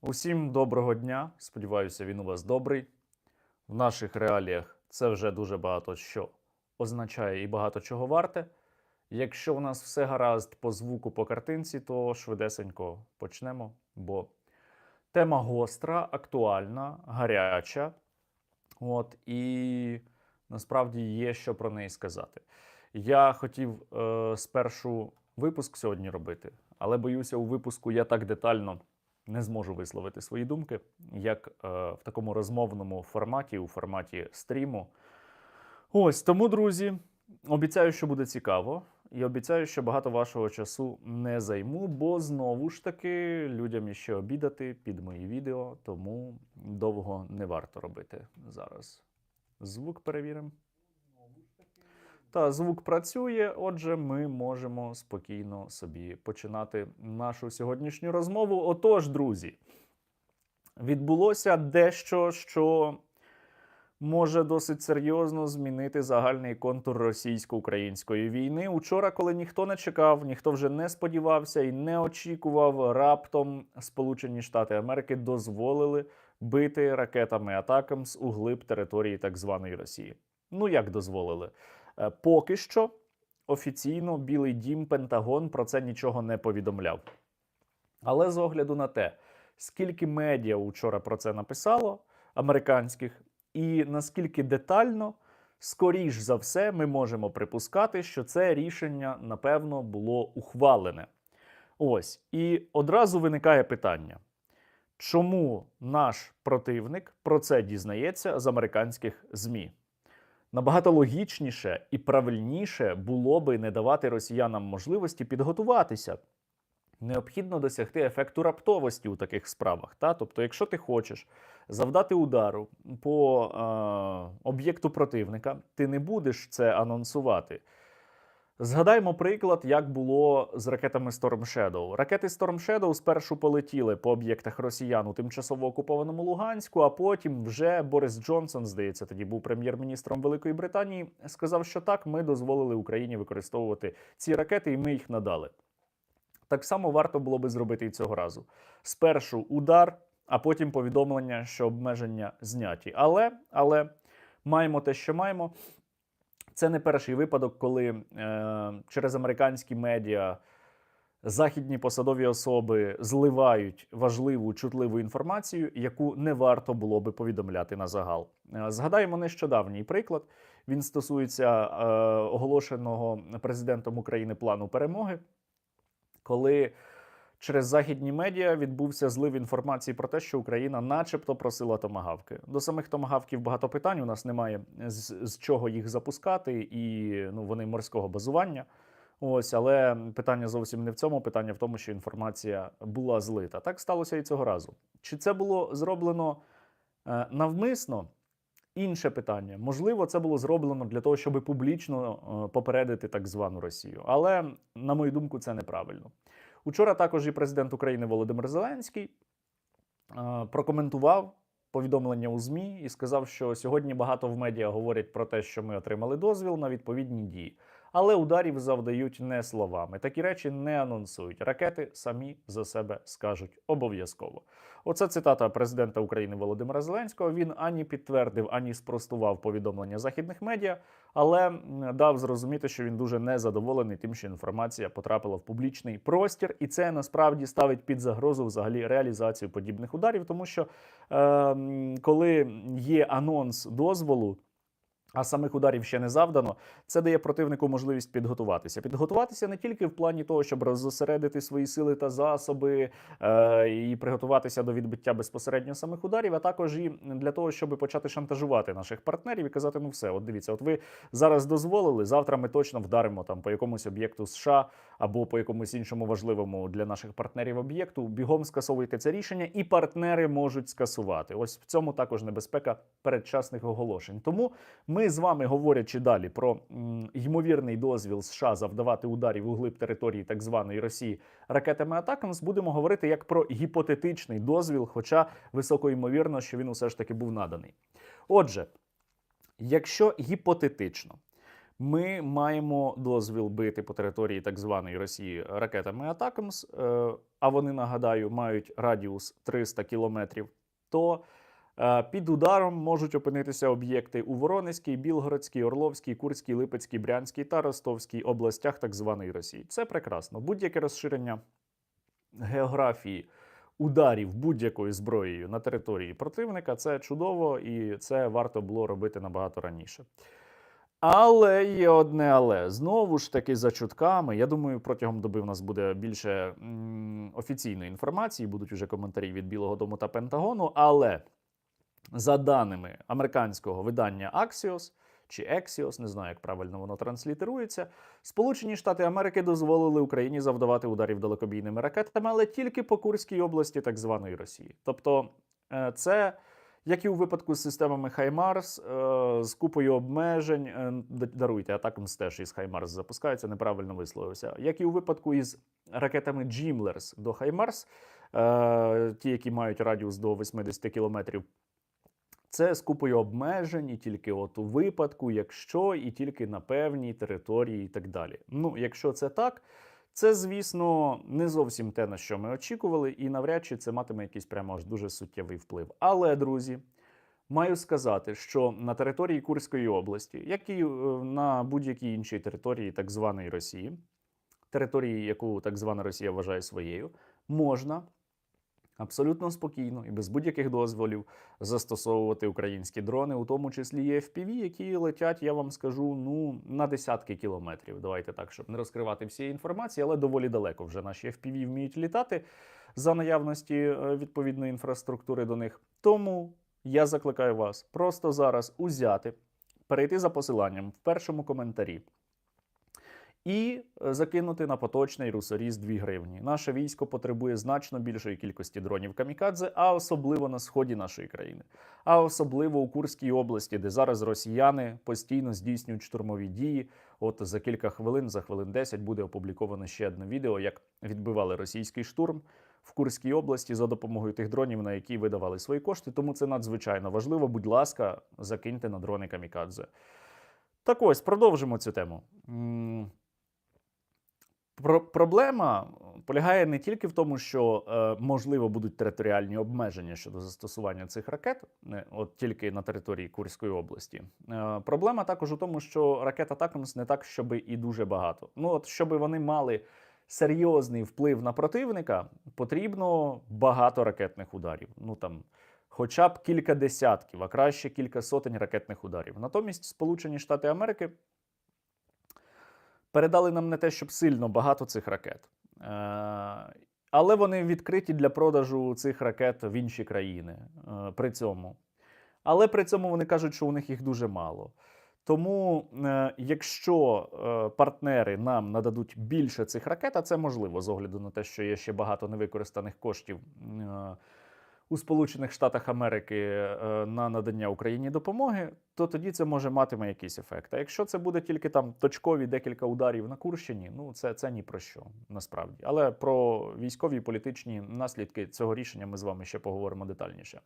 Усім доброго дня. Сподіваюся, він у вас добрий. В наших реаліях це вже дуже багато що означає і багато чого варте. Якщо в нас все гаразд по звуку, по картинці, то швидесенько почнемо, бо тема гостра, актуальна, гаряча. От, і насправді є що про неї сказати. Я хотів е, спершу випуск сьогодні робити, але боюся, у випуску я так детально не зможу висловити свої думки, як е, в такому розмовному форматі, у форматі стріму. Ось тому, друзі, обіцяю, що буде цікаво, і обіцяю, що багато вашого часу не займу, бо знову ж таки людям іще обідати під мої відео, тому довго не варто робити зараз. Звук перевіримо. Та звук працює, отже, ми можемо спокійно собі починати нашу сьогоднішню розмову. Отож, друзі, відбулося дещо, що може досить серйозно змінити загальний контур російсько-української війни. Учора, коли ніхто не чекав, ніхто вже не сподівався і не очікував, раптом Сполучені Штати Америки дозволили бити ракетами атакам з углиб території так званої Росії. Ну як дозволили? Е, Поки що офіційно Білий Дім Пентагон про це нічого не повідомляв. Але з огляду на те, скільки медіа вчора про це написало, американських, і наскільки детально, скоріш за все, ми можемо припускати, що це рішення, напевно, було ухвалене. Ось. І одразу виникає питання. Чому наш противник про це дізнається з американських ЗМІ? Набагато логічніше і правильніше було би не давати росіянам можливості підготуватися. Необхідно досягти ефекту раптовості у таких справах. Та? Тобто, якщо ти хочеш завдати удару по е, об'єкту противника, ти не будеш це анонсувати. Згадаймо приклад, як було з ракетами Storm Shadow. Ракети Storm Shadow спершу полетіли по об'єктах росіян у тимчасово окупованому Луганську, а потім вже Борис Джонсон, здається, тоді був прем'єр-міністром Великої Британії, сказав, що так, ми дозволили Україні використовувати ці ракети, і ми їх надали. Так само варто було би зробити і цього разу. Спершу удар, а потім повідомлення, що обмеження зняті. Але, але маємо те, що маємо. Це не перший випадок, коли е, через американські медіа західні посадові особи зливають важливу чутливу інформацію, яку не варто було би повідомляти на загал. Е, згадаємо нещодавній приклад. Він стосується е, оголошеного президентом України плану перемоги, коли через західні медіа відбувся злив інформації про те, що Україна, начебто, просила томагавки. До самих томагавків багато питань. У нас немає з, з чого їх запускати, і ну вони морського базування. Ось, але питання зовсім не в цьому. Питання в тому, що інформація була злита. Так сталося і цього разу. Чи це було зроблено е, навмисно? Інше питання. Можливо, це було зроблено для того, щоб публічно е, попередити так звану Росію. Але, на мою думку, це неправильно. Учора також і президент України Володимир Зеленський е, прокоментував повідомлення у ЗМІ і сказав, що сьогодні багато в медіа говорять про те, що ми отримали дозвіл на відповідні дії. Але ударів завдають не словами. Такі речі не анонсують. Ракети самі за себе скажуть обов'язково. Оце цитата президента України Володимира Зеленського. Він ані підтвердив, ані спростував повідомлення західних медіа, але дав зрозуміти, що він дуже незадоволений тим, що інформація потрапила в публічний простір, і це насправді ставить під загрозу взагалі реалізацію подібних ударів, тому що е, коли є анонс дозволу. А самих ударів ще не завдано. Це дає противнику можливість підготуватися. Підготуватися не тільки в плані того, щоб роззосередити свої сили та засоби е, і приготуватися до відбиття безпосередньо самих ударів, а також і для того, щоб почати шантажувати наших партнерів і казати: ну все, от дивіться, от ви зараз дозволили. Завтра ми точно вдаримо там по якомусь об'єкту США або по якомусь іншому важливому для наших партнерів об'єкту. Бігом скасовуйте це рішення, і партнери можуть скасувати. Ось в цьому також небезпека передчасних оголошень. Тому ми з вами, говорячи далі про м, ймовірний дозвіл США завдавати ударів у глиб території так званої Росії ракетами Атакамс, будемо говорити як про гіпотетичний дозвіл, хоча високо ймовірно, що він усе ж таки був наданий. Отже, якщо гіпотетично Ми маємо дозвіл бити по території так званої Росії ракетами Атакамс, е, а вони нагадаю мають радіус 300 кілометрів. То під ударом можуть опинитися об'єкти у Воронезькій, Білгородській, Орловській, Курській, Липецькій, Брянській та Ростовській областях так званої Росії. Це прекрасно. Будь-яке розширення географії ударів будь-якою зброєю на території противника це чудово і це варто було робити набагато раніше. Але є одне але. Знову ж таки, за чутками. Я думаю, протягом доби в нас буде більше офіційної інформації, будуть уже коментарі від Білого Дому та Пентагону. Але за даними американського видання Axios, чи Axios, не знаю, як правильно воно транслітерується, Сполучені Штати Америки дозволили Україні завдавати ударів далекобійними ракетами, але тільки по Курській області так званої Росії. Тобто, е, це. Як і у випадку з системами Хаймарс, е, з купою обмежень, е, даруйте, атакам теж із Хаймарс запускаються, неправильно висловився. Як і у випадку із ракетами Джімлерс до Хаймарс, ті, які мають радіус до 80 кілометрів, це з купою обмежень, і тільки от у випадку, якщо і тільки на певній території, і так далі. Ну, якщо це так, це, звісно, не зовсім те, на що ми очікували, і навряд чи це матиме якийсь прямо аж дуже суттєвий вплив. Але, друзі, маю сказати, що на території Курської області, як і е, на будь-якій іншій території так званої Росії, території, яку так звана Росія вважає своєю, можна абсолютно спокійно і без будь-яких дозволів застосовувати українські дрони, у тому числі і FPV, які летять, я вам скажу, ну на десятки кілометрів. Давайте так, щоб не розкривати всієї інформації, але доволі далеко вже наші FPV вміють літати за наявності е, відповідної інфраструктури до них. Тому я закликаю вас просто зараз узяти, перейти за посиланням в першому коментарі. І е, закинути на поточний русоріз 2 гривні. Наше військо потребує значно більшої кількості дронів камікадзе, а особливо на сході нашої країни, а особливо у Курській області, де зараз росіяни постійно здійснюють штурмові дії. От за кілька хвилин, за хвилин 10 буде опубліковано ще одне відео, як відбивали російський штурм в Курській області за допомогою тих дронів, на які видавали свої кошти. Тому це надзвичайно важливо. Будь ласка, закиньте на дрони камікадзе. Так ось продовжимо цю тему. Про- проблема полягає не тільки в тому, що е, можливо будуть територіальні обмеження щодо застосування цих ракет, не, от тільки на території Курської області. Е, проблема також у тому, що ракет Атакамс не так, щоб і дуже багато. Ну от щоб вони мали серйозний вплив на противника, потрібно багато ракетних ударів. Ну там. Хоча б кілька десятків, а краще кілька сотень ракетних ударів. Натомість Сполучені Штати Америки передали нам не те, щоб сильно багато цих ракет. Е, але вони відкриті для продажу цих ракет в інші країни е, при цьому. Але при цьому вони кажуть, що у них їх дуже мало. Тому, е, якщо партнери нам нададуть більше цих ракет, а це можливо з огляду на те, що є ще багато невикористаних коштів у Сполучених Штатах Америки е, на надання Україні допомоги, то тоді це може матиме якийсь ефект. А якщо це буде тільки там точкові декілька ударів на Курщині, ну це, це ні про що насправді. Але про військові і політичні наслідки цього рішення ми з вами ще поговоримо детальніше.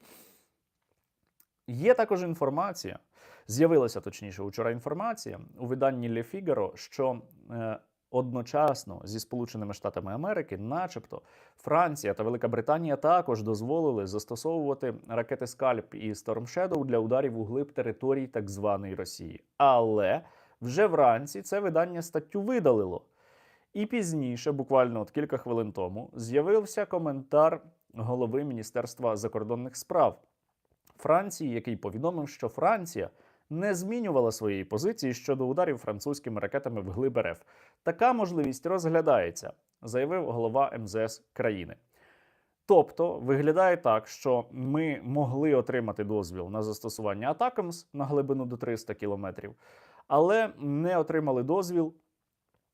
Є також інформація, з'явилася точніше вчора інформація у виданні Le Figaro, що е, одночасно зі Сполученими Штатами Америки, начебто, Франція та Велика Британія також дозволили застосовувати ракети Скальп і Storm Shadow для ударів у глиб територій так званої Росії. Але вже вранці це видання статтю видалило. І пізніше, буквально от кілька хвилин тому, з'явився коментар голови Міністерства закордонних справ Франції, який повідомив, що Франція не змінювала своєї позиції щодо ударів французькими ракетами в глиб РФ. Така можливість розглядається, заявив голова МЗС країни. Тобто виглядає так, що ми могли отримати дозвіл на застосування Атакамс на глибину до 300 кілометрів, але не отримали дозвіл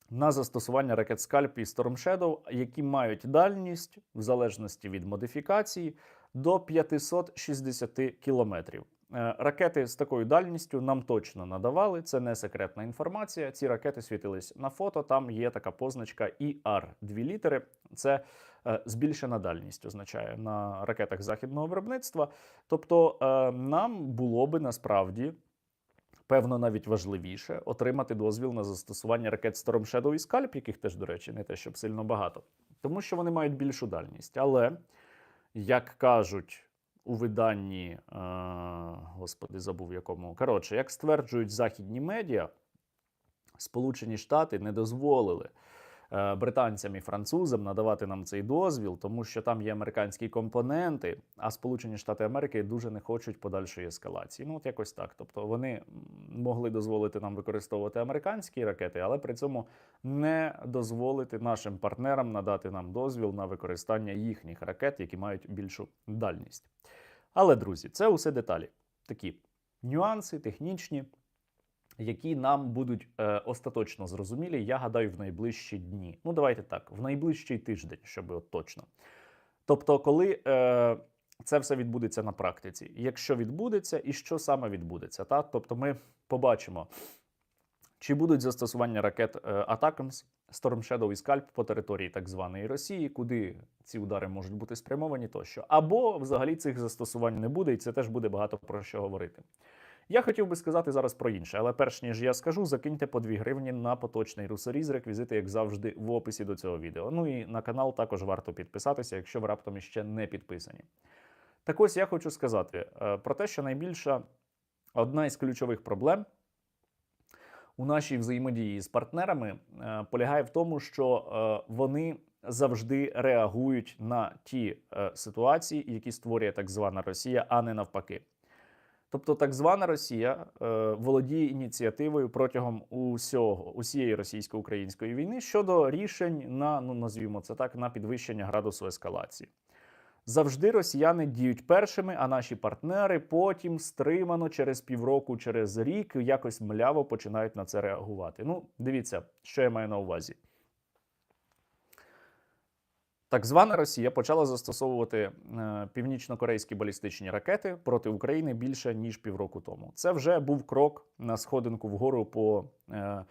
на застосування ракет Скальп і Storm Shadow, які мають дальність в залежності від модифікації до 560 кілометрів. Е, Ракети з такою дальністю нам точно надавали. Це не секретна інформація. Ці ракети світились на фото. Там є така позначка IR, дві літери. Це е, збільшена дальність означає на ракетах західного виробництва. Тобто, е, нам було би насправді певно, навіть важливіше отримати дозвіл на застосування ракет Storm Shadow і Scalp, яких теж, до речі, не те, щоб сильно багато, тому що вони мають більшу дальність. Але, як кажуть у виданні, е, господи, забув якому. Коротше, як стверджують західні медіа, Сполучені Штати не дозволили е, британцям і французам надавати нам цей дозвіл, тому що там є американські компоненти, а Сполучені Штати Америки дуже не хочуть подальшої ескалації. Ну, от якось так. Тобто вони могли дозволити нам використовувати американські ракети, але при цьому не дозволити нашим партнерам надати нам дозвіл на використання їхніх ракет, які мають більшу дальність. Але, друзі, це усе деталі. Такі нюанси, технічні які нам будуть е, остаточно зрозумілі, я гадаю, в найближчі дні. Ну, давайте так, в найближчий тиждень, щоб от точно. Тобто, коли е, це все відбудеться на практиці, якщо відбудеться, і що саме відбудеться, та? тобто ми побачимо, чи будуть застосування ракет е, Атакамс, Storm Shadow і Scalp по території так званої Росії, куди ці удари можуть бути спрямовані тощо, або взагалі цих застосувань не буде, і це теж буде багато про що говорити. Я хотів би сказати зараз про інше, але перш ніж я скажу, закиньте по 2 гривні на поточний русоріз. Реквізити, як завжди, в описі до цього відео. Ну і на канал також варто підписатися, якщо ви раптом іще не підписані. Так ось я хочу сказати е, про те, що найбільша одна із ключових проблем у нашій взаємодії з партнерами е, полягає в тому, що е, вони завжди реагують на ті е, ситуації, які створює так звана Росія, а не навпаки. Тобто, так звана Росія володіє ініціативою протягом усього усієї російсько-української війни щодо рішень на ну назвімо це так на підвищення градусу ескалації. Завжди росіяни діють першими, а наші партнери потім стримано через півроку, через рік якось мляво починають на це реагувати. Ну, дивіться, що я маю на увазі. Так звана Росія почала застосовувати е, північно-корейські балістичні ракети проти України більше ніж півроку тому. Це вже був крок на сходинку вгору по, е,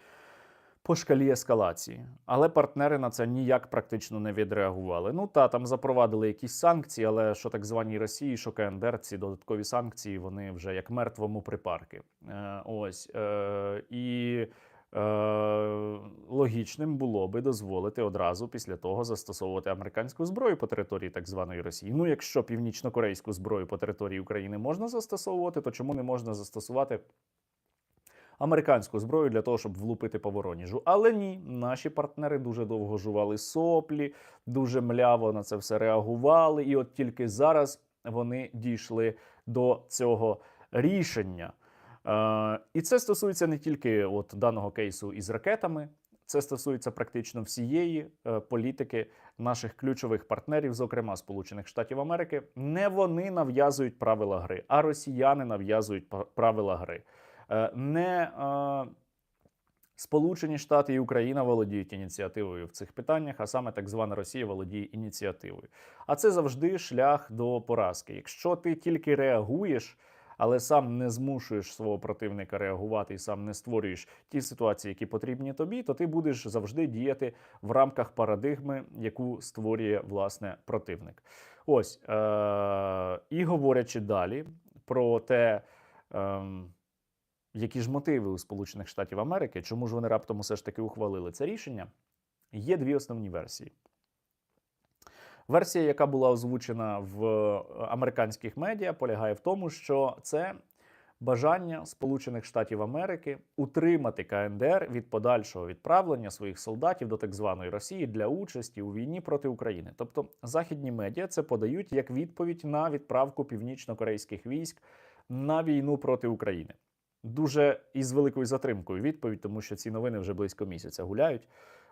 по шкалі ескалації. Але партнери на це ніяк практично не відреагували. Ну та там запровадили якісь санкції, але що так званій Росії, що КНДР, ці додаткові санкції, вони вже як мертвому припарки. Е, ось е, і. Е, логічним було би дозволити одразу після того застосовувати американську зброю по території так званої Росії. Ну, якщо північно-корейську зброю по території України можна застосовувати, то чому не можна застосувати американську зброю для того, щоб влупити по Вороніжу? Але ні, наші партнери дуже довго жували соплі, дуже мляво на це все реагували, і от тільки зараз вони дійшли до цього рішення. Е, І це стосується не тільки от даного кейсу із ракетами, це стосується практично всієї е, політики наших ключових партнерів, зокрема Сполучених Штатів Америки. Не вони нав'язують правила гри, а росіяни нав'язують правила гри. Е, не е, Сполучені Штати і Україна володіють ініціативою в цих питаннях, а саме так звана Росія володіє ініціативою. А це завжди шлях до поразки. Якщо ти тільки реагуєш, але сам не змушуєш свого противника реагувати і сам не створюєш ті ситуації, які потрібні тобі, то ти будеш завжди діяти в рамках парадигми, яку створює власне противник. Ось е- і говорячи далі про те. Ем, які ж мотиви у Сполучених Штатів Америки, чому ж вони раптом усе ж таки ухвалили це рішення? Є дві основні версії. Версія, яка була озвучена в е, американських медіа, полягає в тому, що це бажання Сполучених Штатів Америки утримати КНДР від подальшого відправлення своїх солдатів до так званої Росії для участі у війні проти України. Тобто західні медіа це подають як відповідь на відправку північно-корейських військ на війну проти України. Дуже із великою затримкою відповідь, тому що ці новини вже близько місяця гуляють.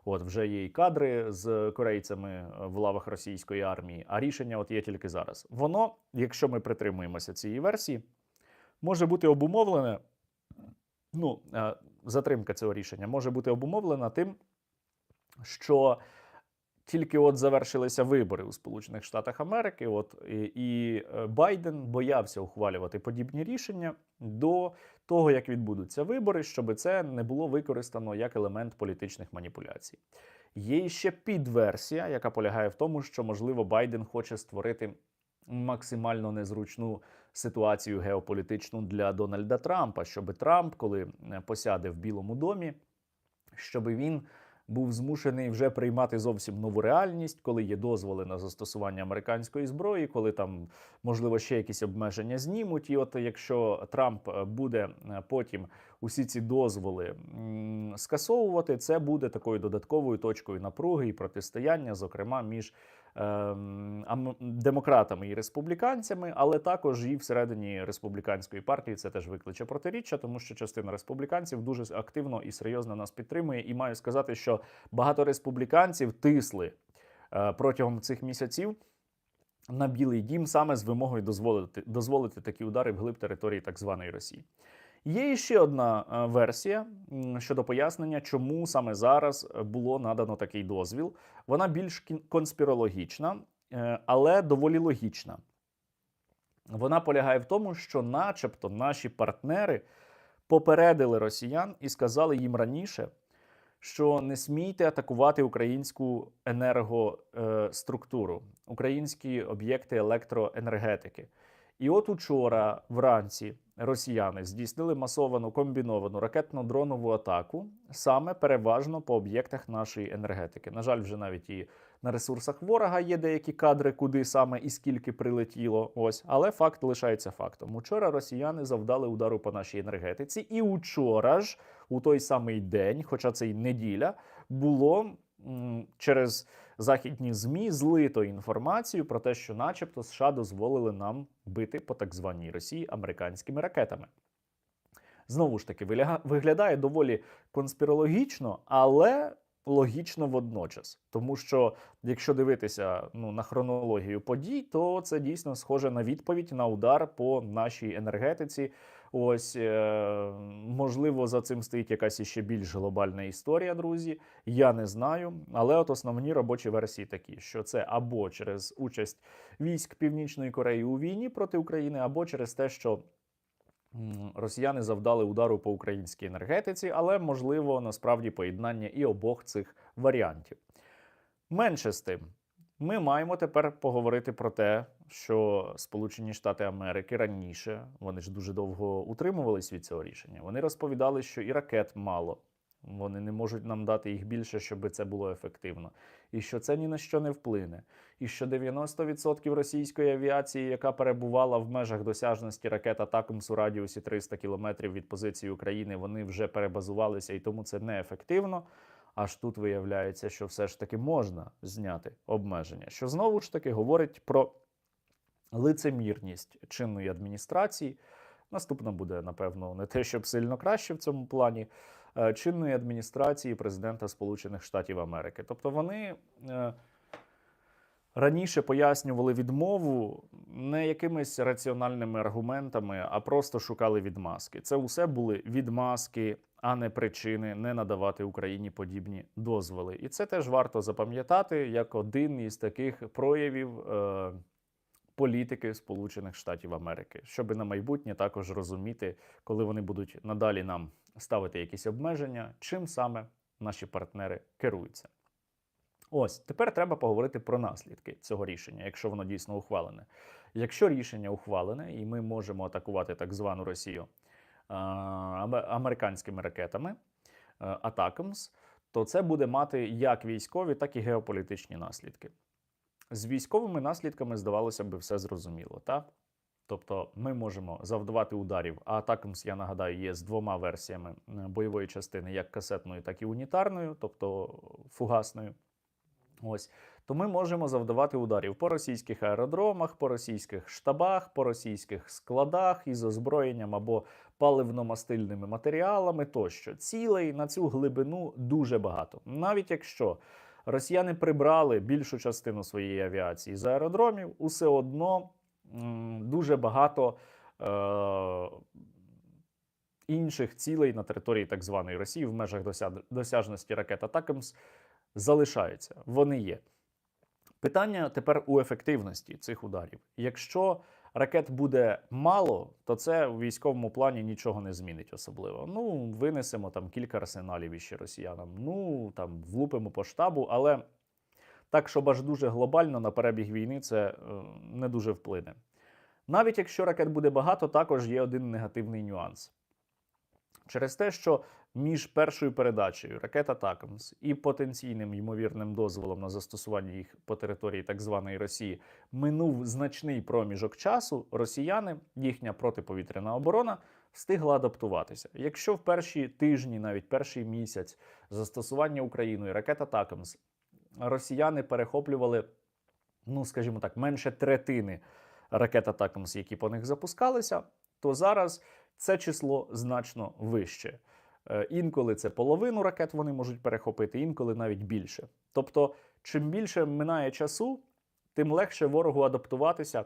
От вже є і кадри з корейцями е, в лавах російської армії, а рішення от є тільки зараз. Воно, якщо ми притримуємося цієї версії, може бути обумовлене. Ну, е, затримка цього рішення може бути обумовлена тим, що тільки от завершилися вибори у Сполучених Штатах Америки. От і, е, Байден боявся ухвалювати подібні рішення до того, як відбудуться вибори, щоб це не було використано як елемент політичних маніпуляцій. Є ще підверсія, яка полягає в тому, що можливо Байден хоче створити максимально незручну ситуацію геополітичну для Дональда Трампа, щоб Трамп, коли е, посяде в Білому домі, щоб він був змушений вже приймати зовсім нову реальність, коли є дозволи на застосування американської зброї, коли там можливо ще якісь обмеження знімуть. І от якщо Трамп е, буде е, потім усі ці дозволи скасовувати, це буде такою додатковою точкою напруги і протистояння, зокрема між демократами і республіканцями, але також і всередині республіканської партії це теж викличе протиріччя, тому що частина республіканців дуже активно і серйозно нас підтримує. І маю сказати, що багато республіканців тисли е, протягом цих місяців. На Білий дім саме з вимогою дозволити дозволити такі удари вглиб території так званої Росії. Є ще одна е, версія щодо пояснення, чому саме зараз було надано такий дозвіл. Вона більш конспірологічна, е, але доволі логічна. Вона полягає в тому, що, начебто, наші партнери попередили росіян і сказали їм раніше, що не смійте атакувати українську енергоструктуру, українські об'єкти електроенергетики. І от учора вранці росіяни здійснили масовану комбіновану ракетно-дронову атаку саме переважно по об'єктах нашої енергетики. На жаль, вже навіть і на ресурсах ворога є деякі кадри, куди саме і скільки прилетіло. Ось, але факт лишається фактом. Учора росіяни завдали удару по нашій енергетиці, і учора ж, у той самий день, хоча це й неділя, було м, через західні змі злито інформацію про те, що, начебто, США дозволили нам бити по так званій Росії американськими ракетами. Знову ж таки, виглядає доволі конспірологічно, але логічно водночас. Тому що, якщо дивитися ну, на хронологію подій, то це дійсно схоже на відповідь на удар по нашій енергетиці. Ось е, можливо, за цим стоїть якась іще більш глобальна історія, друзі. Я не знаю. Але от основні робочі версії такі, що це або через участь військ Північної Кореї у війні проти України, або через те, що росіяни завдали удару по українській енергетиці, але можливо насправді поєднання і обох цих варіантів. Менше з тим, ми маємо тепер поговорити про те, що Сполучені Штати Америки раніше вони ж дуже довго утримувались від цього рішення. Вони розповідали, що і ракет мало. Вони не можуть нам дати їх більше, щоб це було ефективно, і що це ні на що не вплине, і що 90% російської авіації, яка перебувала в межах досяжності ракет Атакамс у радіусі 300 кілометрів від позиції України, вони вже перебазувалися, і тому це неефективно. Аж тут виявляється, що все ж таки можна зняти обмеження, що знову ж таки говорить про лицемірність чинної адміністрації. Наступна буде, напевно, не те, щоб сильно краще в цьому плані е, чинної адміністрації президента Сполучених Штатів Америки. Тобто вони е, раніше пояснювали відмову не якимись раціональними аргументами, а просто шукали відмазки. Це усе були відмазки, а не причини не надавати Україні подібні дозволи. І це теж варто запам'ятати як один із таких проявів. Е, Політики Сполучених Штатів Америки, щоб на майбутнє також розуміти, коли вони будуть надалі нам ставити якісь обмеження, чим саме наші партнери керуються. Ось тепер треба поговорити про наслідки цього рішення, якщо воно дійсно ухвалене. Якщо рішення ухвалене, і ми можемо атакувати так звану Росію американськими ракетами е, Атакамс, то це буде мати як військові, так і геополітичні наслідки. З військовими наслідками, здавалося б, все зрозуміло, так? Тобто ми можемо завдавати ударів, а Атакамс, я нагадаю, є з двома версіями е, бойової частини, як касетною, так і унітарною, тобто фугасною. Ось. То ми можемо завдавати ударів по російських аеродромах, по російських штабах, по російських складах із озброєнням або паливно-мастильними матеріалами тощо. Цілей на цю глибину дуже багато. Навіть якщо росіяни прибрали більшу частину своєї авіації з аеродромів, усе одно дуже багато е- інших цілей на території так званої Росії в межах досяжності ракет Атакамс залишаються. Вони є. Питання тепер у ефективності цих ударів. Якщо ракет буде мало, то це у військовому плані нічого не змінить особливо. Ну, винесемо там кілька арсеналів іще росіянам. Ну там влупимо по штабу, але Так, щоб аж дуже глобально на перебіг війни це е, не дуже вплине. Навіть якщо ракет буде багато, також є один негативний нюанс. Через те, що між першою передачею ракет Атакамс і потенційним ймовірним дозволом на застосування їх по території так званої Росії минув значний проміжок часу, росіяни, їхня протиповітряна оборона встигла адаптуватися. Якщо в перші тижні, навіть перший місяць застосування Україною ракет Атакамс росіяни перехоплювали, ну скажімо так, менше третини ракет Атакамс, які по них запускалися, то зараз це число значно вище. Е, Інколи це половину ракет вони можуть перехопити, інколи навіть більше. Тобто, чим більше минає часу, тим легше ворогу адаптуватися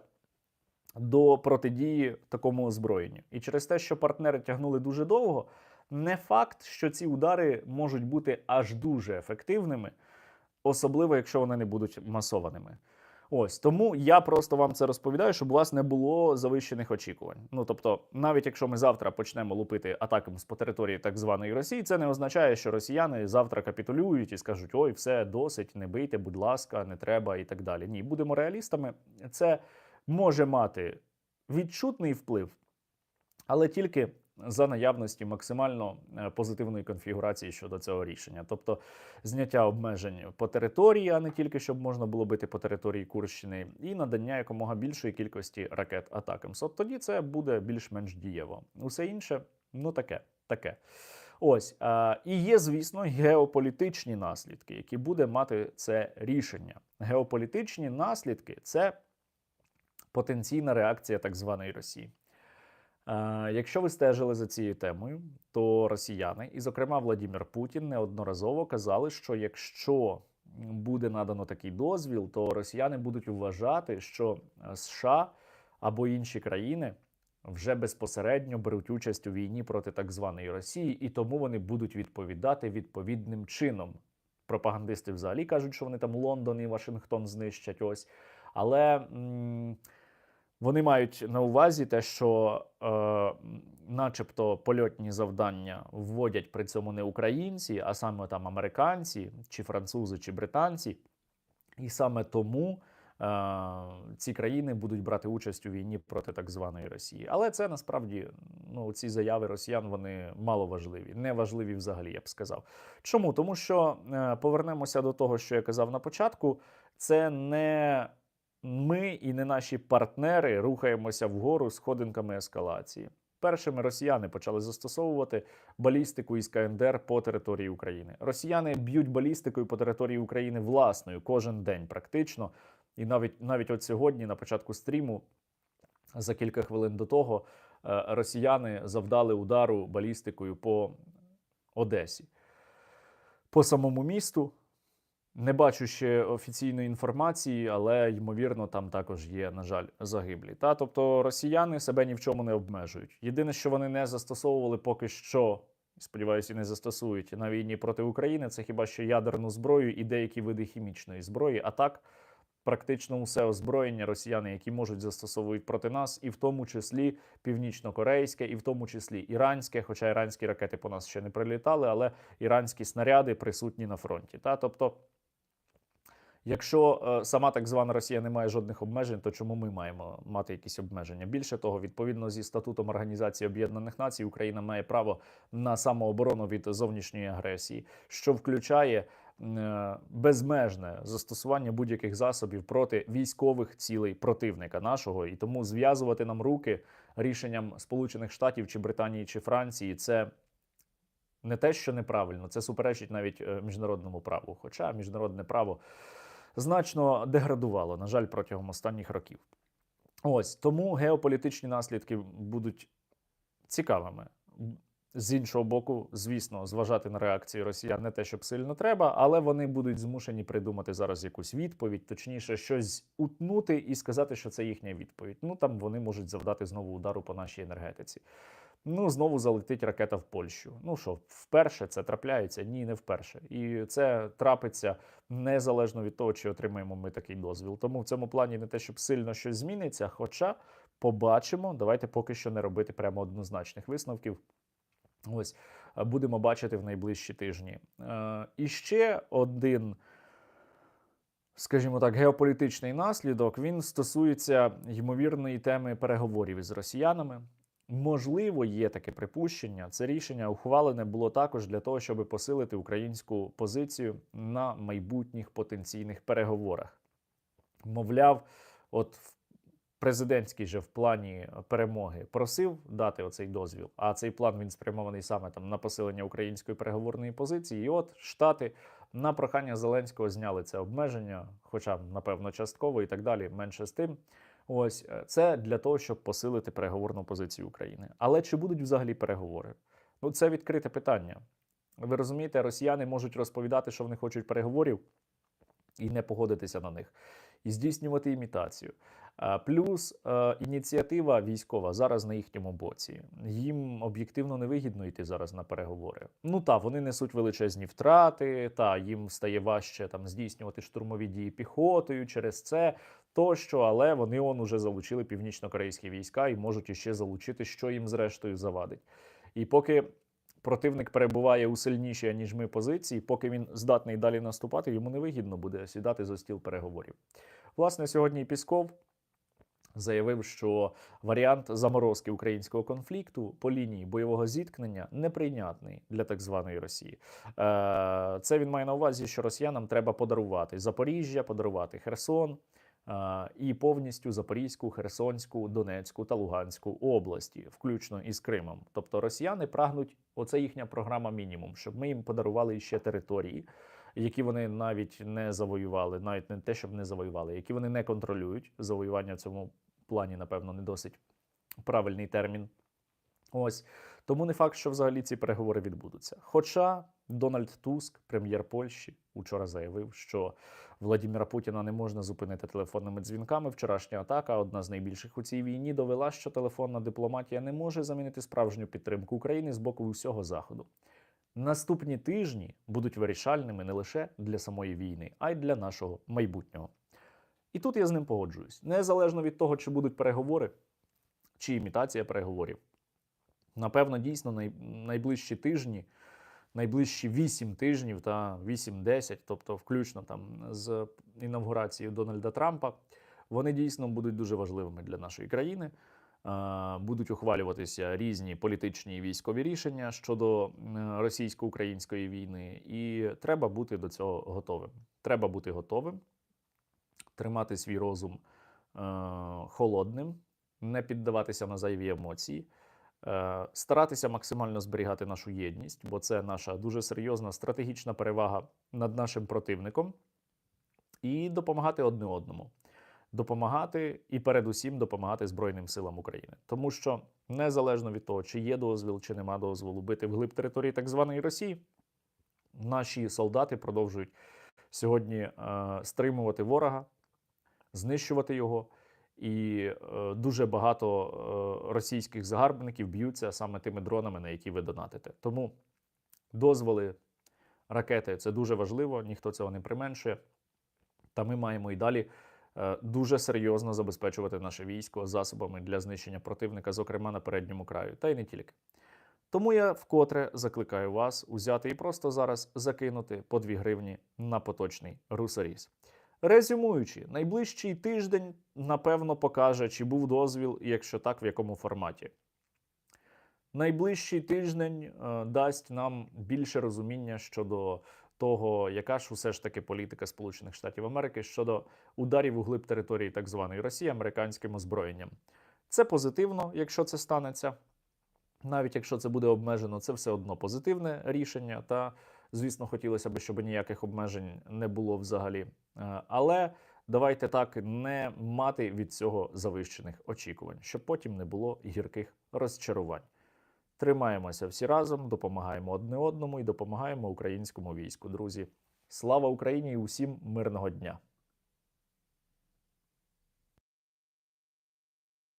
до протидії такому озброєнню. І через те, що партнери тягнули дуже довго, не факт, що ці удари можуть бути аж дуже ефективними, особливо якщо вони не будуть масованими. Ось тому я просто вам це розповідаю, щоб у вас не було завищених очікувань. Ну тобто, навіть якщо ми завтра почнемо лупити атаками по території так званої Росії, це не означає, що росіяни завтра капітулюють і скажуть: ой, все досить, не бийте, будь ласка, не треба і так далі. Ні, будемо реалістами. Це може мати відчутний вплив, але тільки за наявності максимально е, позитивної конфігурації щодо цього рішення, тобто зняття обмежень по території, а не тільки щоб можна було бити по території Курщини, і надання якомога більшої кількості ракет Атакамс. От тоді це буде більш-менш дієво. Усе інше, ну таке, таке. Ось а, і є, звісно, геополітичні наслідки, які буде мати це рішення. Геополітичні наслідки це потенційна реакція так званої Росії. Якщо ви стежили за цією темою, то росіяни, і, зокрема, Владимир Путін неодноразово казали, що якщо буде надано такий дозвіл, то росіяни будуть вважати, що е, США або інші країни вже безпосередньо беруть участь у війні проти так званої Росії, і тому вони будуть відповідати відповідним чином. Пропагандисти взагалі кажуть, що вони там Лондон і Вашингтон знищать. Ось. Але. м, вони мають на увазі те, що, е, начебто, польотні завдання вводять при цьому не українці, а саме там американці, чи французи, чи британці. І саме тому е, ці країни будуть брати участь у війні проти так званої Росії. Але це насправді ну, ці заяви росіян вони мало важливі, не важливі взагалі, я б сказав. Чому? Тому що е, повернемося до того, що я казав на початку, це не ми і не наші партнери рухаємося вгору сходинками ескалації. Першими росіяни почали застосовувати балістику із КНДР по території України. Росіяни б'ють балістикою по території України власною кожен день, практично. І навіть навіть от сьогодні, на початку стріму, за кілька хвилин до того, е, росіяни завдали удару балістикою по Одесі. По самому місту не бачу ще офіційної інформації, але ймовірно, там також є, на жаль, загиблі. Та тобто росіяни себе ні в чому не обмежують. Єдине, що вони не застосовували поки що, сподіваюся, не застосують на війні проти України, це хіба що ядерну зброю і деякі види хімічної зброї. А так, практично усе озброєння росіяни, які можуть застосовують проти нас, і в тому числі північно-корейське, і в тому числі іранське, хоча іранські ракети по нас ще не прилітали, але іранські снаряди присутні на фронті. Та тобто. Якщо е, сама так звана Росія не має жодних обмежень, то чому ми маємо мати якісь обмеження? Більше того, відповідно зі статутом Організації Об'єднаних Націй, Україна має право на самооборону від зовнішньої агресії, що включає е, безмежне застосування будь-яких засобів проти військових цілей противника нашого, і тому зв'язувати нам руки рішенням Сполучених Штатів чи Британії чи Франції це. Не те, що неправильно, це суперечить навіть е, міжнародному праву. Хоча міжнародне право значно деградувало, на жаль, протягом останніх років. Ось тому геополітичні наслідки будуть цікавими. З іншого боку, звісно, зважати на реакції росіян не те, щоб сильно треба, але вони будуть змушені придумати зараз якусь відповідь, точніше, щось утнути і сказати, що це їхня відповідь. Ну там вони можуть завдати знову удару по нашій енергетиці. Ну, знову залетить ракета в Польщу. Ну що, вперше це трапляється? Ні, не вперше. І це трапиться незалежно від того, чи отримаємо ми такий дозвіл. Тому в цьому плані не те, щоб сильно щось зміниться. Хоча побачимо, давайте поки що не робити прямо однозначних висновків. Ось будемо бачити в найближчі тижні. Е, І ще один скажімо так, геополітичний наслідок він стосується ймовірної теми переговорів із росіянами. Можливо, є таке припущення. Це рішення ухвалене було також для того, щоб посилити українську позицію на майбутніх потенційних переговорах. Мовляв, от президентський же в плані перемоги просив дати оцей дозвіл, а цей план він спрямований саме там на посилення української переговорної позиції. І от Штати на прохання Зеленського зняли це обмеження, хоча напевно частково і так далі. Менше з тим. Ось е, це для того, щоб посилити переговорну позицію України. Але чи будуть взагалі переговори? Ну це відкрите питання. Ви розумієте, росіяни можуть розповідати, що вони хочуть переговорів, і не погодитися на них, і здійснювати імітацію. Плюс е, ініціатива військова зараз на їхньому боці. Їм об'єктивно невигідно йти зараз на переговори. Ну та вони несуть величезні втрати, та їм стає важче там здійснювати штурмові дії піхотою через це тощо, але вони он уже залучили північно-корейські війська і можуть іще залучити, що їм зрештою завадить. І поки противник перебуває у сильнішій, ніж ми позиції, поки він здатний далі наступати, йому невигідно буде сідати за стіл переговорів. Власне, сьогодні Пісков. Заявив, що варіант заморозки українського конфлікту по лінії бойового зіткнення неприйнятний для так званої Росії. Е, Це він має на увазі, що росіянам треба подарувати Запоріжжя, подарувати Херсон і повністю Запорізьку, Херсонську, Донецьку та Луганську області, включно із Кримом. Тобто росіяни прагнуть, оце їхня програма мінімум, щоб ми їм подарували іще території. Які вони навіть не завоювали, навіть не те, щоб не завоювали, які вони не контролюють. Завоювання в цьому плані, напевно, не досить правильний термін. Ось тому не факт, що взагалі ці переговори відбудуться. Хоча Дональд Туск, прем'єр Польщі, учора заявив, що Владіміра Путіна не можна зупинити телефонними дзвінками. Вчорашня атака, одна з найбільших у цій війні, довела, що телефонна дипломатія не може замінити справжню підтримку України з боку усього заходу. Наступні тижні будуть вирішальними не лише для самої війни, а й для нашого майбутнього. І тут я з ним погоджуюсь. Незалежно від того, чи будуть переговори, чи імітація переговорів. Напевно, дійсно, най- найближчі тижні, найближчі 8 тижнів та 8-10, тобто включно там з інавгурацією Дональда Трампа, вони дійсно будуть дуже важливими для нашої країни. Е, Будуть ухвалюватися різні політичні і військові рішення щодо е, російсько-української війни, і треба бути до цього готовим. Треба бути готовим, тримати свій розум е, холодним, не піддаватися на зайві емоції, старатися максимально зберігати нашу єдність, бо це наша дуже серйозна стратегічна перевага над нашим противником, і допомагати одне одному. Допомагати і передусім допомагати Збройним силам України, тому що незалежно від того, чи є дозвіл, чи нема дозволу бити вглиб території так званої Росії, наші солдати продовжують сьогодні е, стримувати ворога, знищувати його. І е, дуже багато е, російських загарбників б'ються саме тими дронами, на які ви донатите. Тому дозволи, ракети це дуже важливо, ніхто цього не применшує. Та ми маємо і далі е, дуже серйозно забезпечувати наше військо засобами для знищення противника, зокрема на передньому краю, та й не тільки. Тому я вкотре закликаю вас узяти і просто зараз закинути по 2 гривні на поточний русаріс. Резюмуючи, найближчий тиждень напевно покаже, чи був дозвіл, якщо так, в якому форматі. Найближчий тиждень е, дасть нам більше розуміння щодо того, яка ж усе ж таки політика Сполучених Штатів Америки щодо ударів у глиб території так званої Росії американським озброєнням. Це позитивно, якщо це станеться. Навіть якщо це буде обмежено, це все одно позитивне рішення. Та, звісно, хотілося б, щоб ніяких обмежень не було взагалі. Е, Але давайте так не мати від цього завищених очікувань, щоб потім не було гірких розчарувань. Тримаємося всі разом, допомагаємо одне одному і допомагаємо українському війську. Друзі, слава Україні і усім мирного дня!